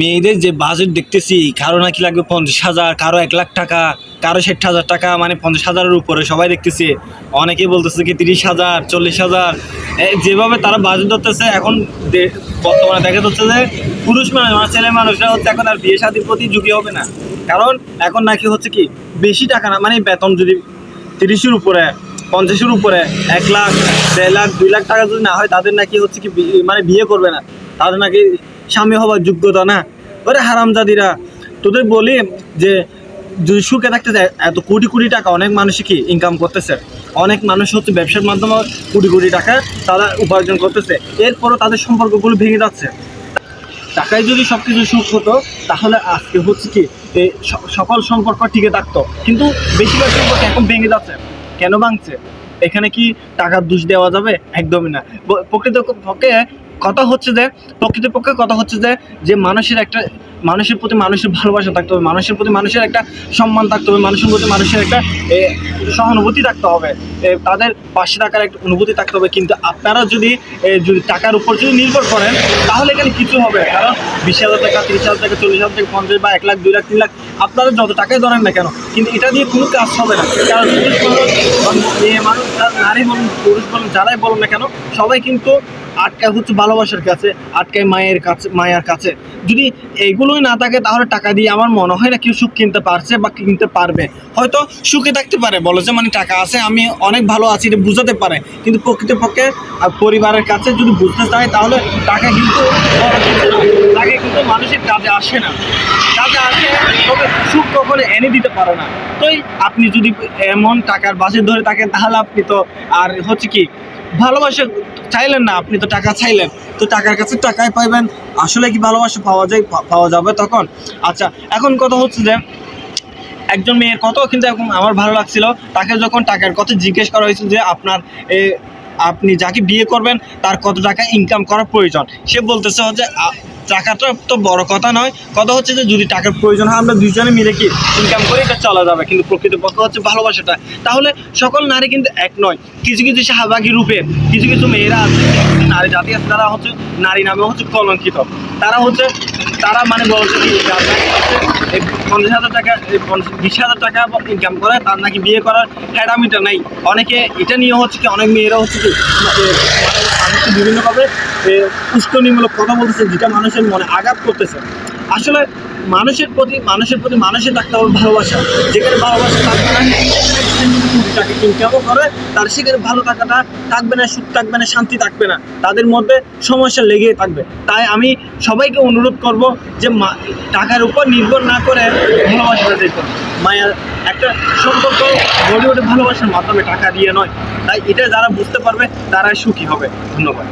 মেয়েদের যে বাজেট দেখতেছি, কারও নাকি লাগবে পঞ্চাশ হাজার, কারও এক লাখ টাকা, কারও ষাট হাজার টাকা মানে পঞ্চাশ হাজারের উপরে সবাই দেখতেছে। অনেকেই বলতেছে কি তিরিশ হাজার, চল্লিশ হাজার। যেভাবে তারা বাজেট ধরতেছে, এখন বর্তমানে দেখা যাচ্ছে যে পুরুষ মানুষ মানে ছেলে মানুষরা হচ্ছে এখন আর বিয়ে শাদির প্রতি ঝুঁকি হবে না। কারণ এখন নাকি হচ্ছে কি, বেশি টাকা না মানে বেতন যদি তিরিশের উপরে, পঞ্চাশের উপরে, এক লাখ, দেড় লাখ, দুই লাখ টাকা যদি না হয়, তাদের নাকি হচ্ছে কি মানে বিয়ে করবে না। তাদের নাকি স্বামী হবার যোগ্যতা, না? ওরে হারামজাদিরা, তোদের বলি যে যদি সুখে থাকতে চায়, এত কোটি কোটি টাকা অনেক মানুষই কি ইনকাম করতেছে? অনেক মানুষ হচ্ছে ব্যবসার মাধ্যমে কোটি কোটি টাকা তারা উপার্জন করতেছে। এরপরও তাদের সম্পর্কগুলো ভেঙে যাচ্ছে। টাকায় যদি সব কিছু সুখ হতো, তাহলে আজকে হচ্ছে কি এই সকল সম্পর্ক টিকে থাকতো। কিন্তু বেশিরভাগ সম্পর্ক এখন ভেঙে যাচ্ছে। কেন ভাঙছে? এখানে কি টাকার দোষ দেওয়া যাবে? একদমই না। প্রকৃত পক্ষে কথা হচ্ছে যে প্রকৃতপক্ষে কথা হচ্ছে যে যে মানুষের একটা মানুষের প্রতি মানুষের ভালোবাসা থাকতে হবে, মানুষের প্রতি মানুষের একটা সম্মান থাকতে হবে, মানুষের প্রতি মানুষের একটা সহানুভূতি থাকতে হবে তাদের পাশে থাকার একটা অনুভূতি থাকতে হবে, কিন্তু আপনারা যদি যদি টাকার উপর যদি নির্ভর করেন, তাহলে এখানে কিছু হবে কারণ বিশ হাজার টাকা তিরিশ হাজার টাকা চল্লিশ হাজার টাকা পঞ্চাশ বা এক লাখ, দুই লাখ, তিন লাখ, আপনারা যত টাকাই ধরেন না কেন, কিন্তু এটা দিয়ে কোনো কাজ হবে না, কারণ পুরুষ মেয়ে মানুষ নারী বলুন, পুরুষ বলুন, যারাই বলুন না কেন, সবাই কিন্তু আটকায় হচ্ছে ভালোবাসার কাছে, আটকায় মায়ের কাছে মায়ের কাছে, যদি এইগুলোই না থাকে, তাহলে টাকা দিয়ে আমার মনে হয় না কেউ সুখ কিনতে পারছে বা কিনতে পারবে। হয়তো সুখে থাকতে পারে, বলো যে মানে টাকা আছে, আমি অনেক ভালো আছি, এটা বুঝাতে পারে। কিন্তু প্রকৃতপক্ষে পরিবারের কাছে যদি বুঝতে চায়, তাহলে টাকা কিন্তু। টাকা কিন্তু মানুষের কাজে আসে না। কাজে আসে তবে সুখ কখনো এনে দিতে পারে না। তোই আপনি যদি এমন টাকার বাসে ধরে থাকেন, তাহলে আপনি তো আর হচ্ছে কি, ভালোবাসা চাইলেন না, আপনি তো টাকা চাইলেন। তো টাকার কাছে টাকাই পাইবেন, আসলে কি ভালোবাসা পাওয়া যায় পাওয়া যাবে তখন? আচ্ছা এখন কথা হচ্ছে যে, একজন মেয়ের কত কিন্তু এখন আমার ভালো লাগছিল। তাকে যখন টাকার কথা জিজ্ঞেস করা হয়েছিল যে, আপনার আপনি যাকে বিয়ে করবেন, তার কত টাকা ইনকাম করার প্রয়োজন? সে বলতেছে হচ্ছে টাকাটা তো বড় কথা নয়। কথা হচ্ছে যে যদি টাকার প্রয়োজন হয়, আমরা দুজনে মিলে কি ইনকাম করে, এটা চলা যাবে। কিন্তু প্রকৃতপক্ষে হচ্ছে ভালোবাসাটা। তাহলে সকল নারী কিন্তু এক নয়। কিছু কিছু শাহবাগী রূপে, কিছু কিছু মেয়েরা আছে, নারী জাতি আছে, তারা হচ্ছে নারী নামে হচ্ছে কলঙ্কিত। তারা হচ্ছে তারা মানে বলছে কি পঞ্চাশ হাজার টাকা বিশ হাজার টাকা ইনকাম করে, তার নাকি বিয়ে করার হ্যাডামিটা নাই। অনেকে এটা নিয়ে হচ্ছে কি, অনেক মেয়েরা হচ্ছে কি মানে মানুষকে বিভিন্নভাবে উস্কানিমূলক কথা বলতেছে, যেটা মানুষের মনে আঘাত করতেছে। আসলে মানুষের প্রতি মানুষের প্রতি মানুষের থাকতে হবে ভালোবাসা। যেখানে ভালোবাসা থাকবে না তাকে ইনকামও করে তার সেখানে ভালো থাকাটা থাকবে না, সুখ থাকবে না, শান্তি থাকবে না। তাদের মধ্যে সমস্যা লেগেই থাকবে। তাই আমি সবাইকে অনুরোধ করব যে টাকার উপর নির্ভর না করে ভালোবাসাটা দেখুন মায়ের একটা সম্পর্ক ওঠে ভালোবাসার মাধ্যমে টাকা দিয়ে নয়। তাই এটা যারা বুঝতে পারবে, তারাই সুখী হবে। ধন্যবাদ।